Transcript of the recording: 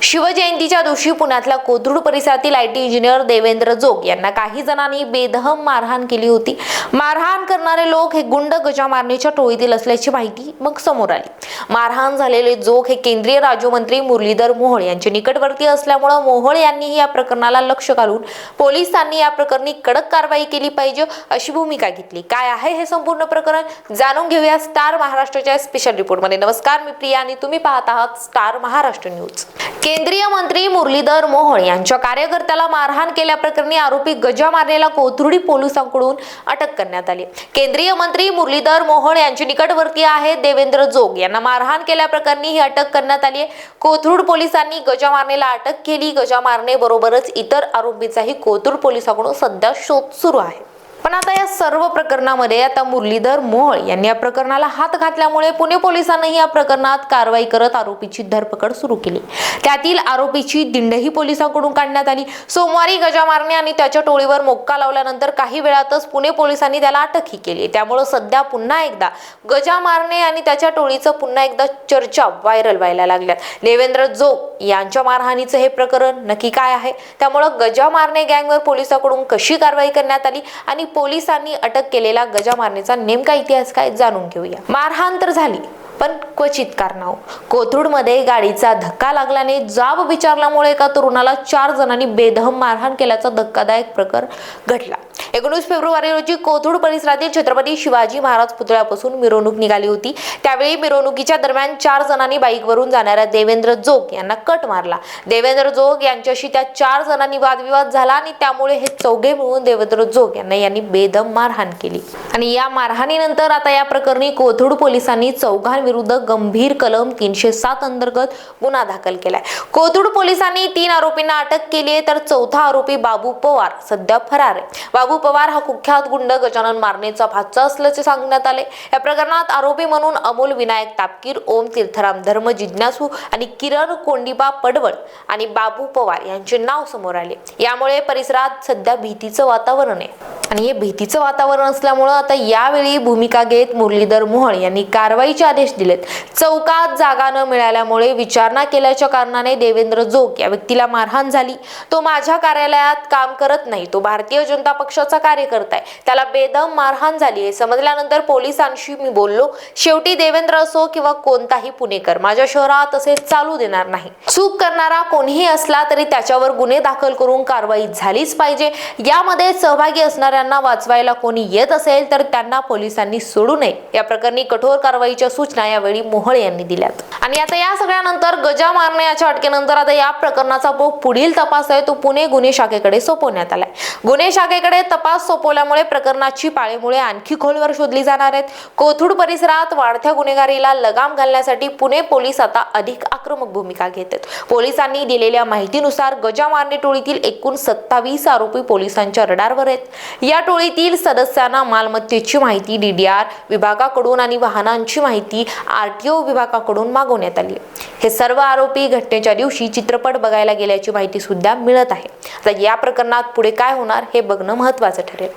शिवजयंतीच्या दिवशी पुण्यातल्या कोथरूड परिसरातील I T engineer Devendra Jog यांना काही जणांनी बेदहम मारहाण केली होती. मारहाण करणारे लोक हे गुंड गजा मारणीच्या टोळीतील असल्याची माहिती मग समोर आली. मारहाण झालेले जोग हे केंद्रीय राज्यमंत्री मुरलीधर मोहोळ यांचे निकटवर्ती असल्यामुळं मोहोळ यांनीही या प्रकरणाला लक्ष घालून पोलिसांनी या प्रकरणी कडक कारवाई केली पाहिजे अशी भूमिका घेतली. काय आहे हे संपूर्ण प्रकरण जाणून घेऊया स्टार महाराष्ट्राच्या स्पेशल रिपोर्टमध्ये नमस्कार मी प्रिया आणि तुम्ही पाहत आहात स्टार महाराष्ट्र न्यूज केंद्रीय मंत्री मुरलीधर मोहोळ यांच्या कार्यकर्त्याला मारहाण केल्याप्रकरणी आरोपी गजा मारलेला कोथरुडी पोलिसांकडून अटक करण्यात आली. केंद्रीय मंत्री मुरलीधर मोहोळ यांचे निकटवर्ती आहेत देवेंद्र जोग. यांना मारहाण केल्याप्रकरणी ही अटक करण्यात आली आहे. कोथरूड पोलिसांनी गजा मारनेला अटक केली. गजा मारणे बरोबरच इतर आरोपीचाही कोथरूड पोलिसांकडून सध्या शोध सुरू आहे. पण आता या सर्व प्रकरणामध्ये आता मुरलीधर मोहोळ यांनी या प्रकरणाला हात घातल्यामुळे पुणे पोलिसांनीही या प्रकरणात कारवाई करत आरोपीची धरपकड सुरू केली. त्यातील आरोपीची दिंडही पोलिसांकडून काढण्यात आली. सोमवारी गजा मारणे आणि त्याच्या टोळीवर मोक्का लावल्यानंतर काही वेळातच पुणे पोलिसांनी त्याला अटकही केली. त्यामुळं सध्या पुन्हा एकदा गजा मारणे आणि त्याच्या टोळीचं पुन्हा एकदा चर्चा व्हायरल व्हायला लागल्यात देवेंद्र जोग यांच्या मारहाणीचं हे प्रकरण नक्की काय आहे? त्यामुळं गजा मारणे गँगवर पोलिसांकडून कशी कारवाई करण्यात आली? आणि पोलिसांनी अटक केलेला गजा मारण्याचा नेमका इतिहास काय जाणून घेऊया. मारहाण तर झाली पण क्वचित कारणाव. कोथरूडमध्ये गाडीचा धक्का लागल्याने जाब विचारल्यामुळे एका तरुणाला चार जणांनी बेदहम मारहाण केल्याचा धक्कादायक प्रकार घडला. एकोणीस फेब्रुवारी रोजी कोथरूड परिसरातील छत्रपती शिवाजी महाराज पुतळ्यापासून मिरवणूक निघाली होती. त्यावेळी मिरवणुकीच्या दरम्यान चार जणांनी बाईकवरून जाणाऱ्या देवेंद्र जोग यांना कट मारला. देवेंद्र जोग यांच्याशी त्या चार जणांनी वादविवाद झाला आणि त्यामुळे हे चौघे मिळून देवेंद्र जोग यांना यांनी बेदम मारहाण केली. आणि या मारहाणीनंतर आता या प्रकरणी कोथरूड पोलिसांनी चौघांविरुद्ध गंभीर कलम तीनशे सात अंतर्गत गुन्हा दाखल केलाय. कोथरूड पोलिसांनी तीन आरोपींना अटक केली आहे तर चौथा आरोपी बाबू पवार सध्या फरार आहे. बाबू पवार हा कुख्यात गुंड गजानन मारनेचा भाचा असल्याचे सांगण्यात आले. या प्रकरणात आरोपी म्हणून अमोल विनायक तापकीर ओम तीर्थराम धर्म जिज्ञासू आणि किरण कोंडिबा पडवळ आणि बाबू पवार यांचे नाव समोर आले. यामुळे परिसरात सध्या भीतीचं वातावरण आहे. आणि हे भीतीचं वातावरण असल्यामुळं आता यावेळी भूमिका घेत मुरलीधर मोहळ यांनी कारवाईचे आदेश दिलेत. चौकात जागा न मिळाल्यामुळे विचारणा केल्याच्या कारणाने देवेंद्र जोग या व्यक्तीला मारहाण झाली. तो माझ्या कार्यालयात काम करत नाही तो भारतीय जनता पक्षाचा कार्यकर्ता आहे. त्याला बेदम मारहाण झाली आहे. समजल्यानंतर पोलिसांशी मी बोललो शेवटी देवेंद्र असो किंवा कोणताही पुणेकर माझ्या शहरात असे चालू देणार नाही. चूक करणारा कोणीही असला तरी त्याच्यावर गुन्हे दाखल करून कारवाई झालीच पाहिजे. यामध्ये सहभागी असणाऱ्या शेतकऱ्यांना वाचवायला कोणी येत असेल तर त्यांना पोलिसांनी सोडू नये. या प्रकरणी कठोर कारवाईच्या सूचना यावेळी मोहळ यांनी दिल्यात. आणि आता या सगळ्यानंतर गजा मारण्याच्या अटकेनंतर आता या प्रकरणाचा जो पुढील तपास आहे तो पुणे गुन्हे शाखेकडे सोपवण्यात आलाय. गुन्हे शाखेकडे तपास सोपवल्यामुळे प्रकरणाची पाळेमुळे आणखी खोलवर शोधली जाणार आहेत. कोथरूड परिसरात वाढत्या गुन्हेगारीला लगाम घालण्यासाठी पुणे पोलीस आता अधिक आक्रमक भूमिका घेत आहेत. पोलिसांनी दिलेल्या माहितीनुसार गजा मारणे टोळीतील एकूण सत्तावीस आरोपी पोलिसांच्या रडारवर आहेत. या टोळीतील सदस्यांना मालमत्तेची माहिती डीडीआर विभागाकडून आणि वाहनांची माहिती आरटीओ विभागाकडून मागवण्यात आली हे सर्व आरोपी घटनेच्या दिवशी चित्रपट बघायला गेल्याची माहिती सुद्धा मिळत आहे. आता या प्रकरणात पुढे काय होणार हे बघणं महत्वाचं ठरेल.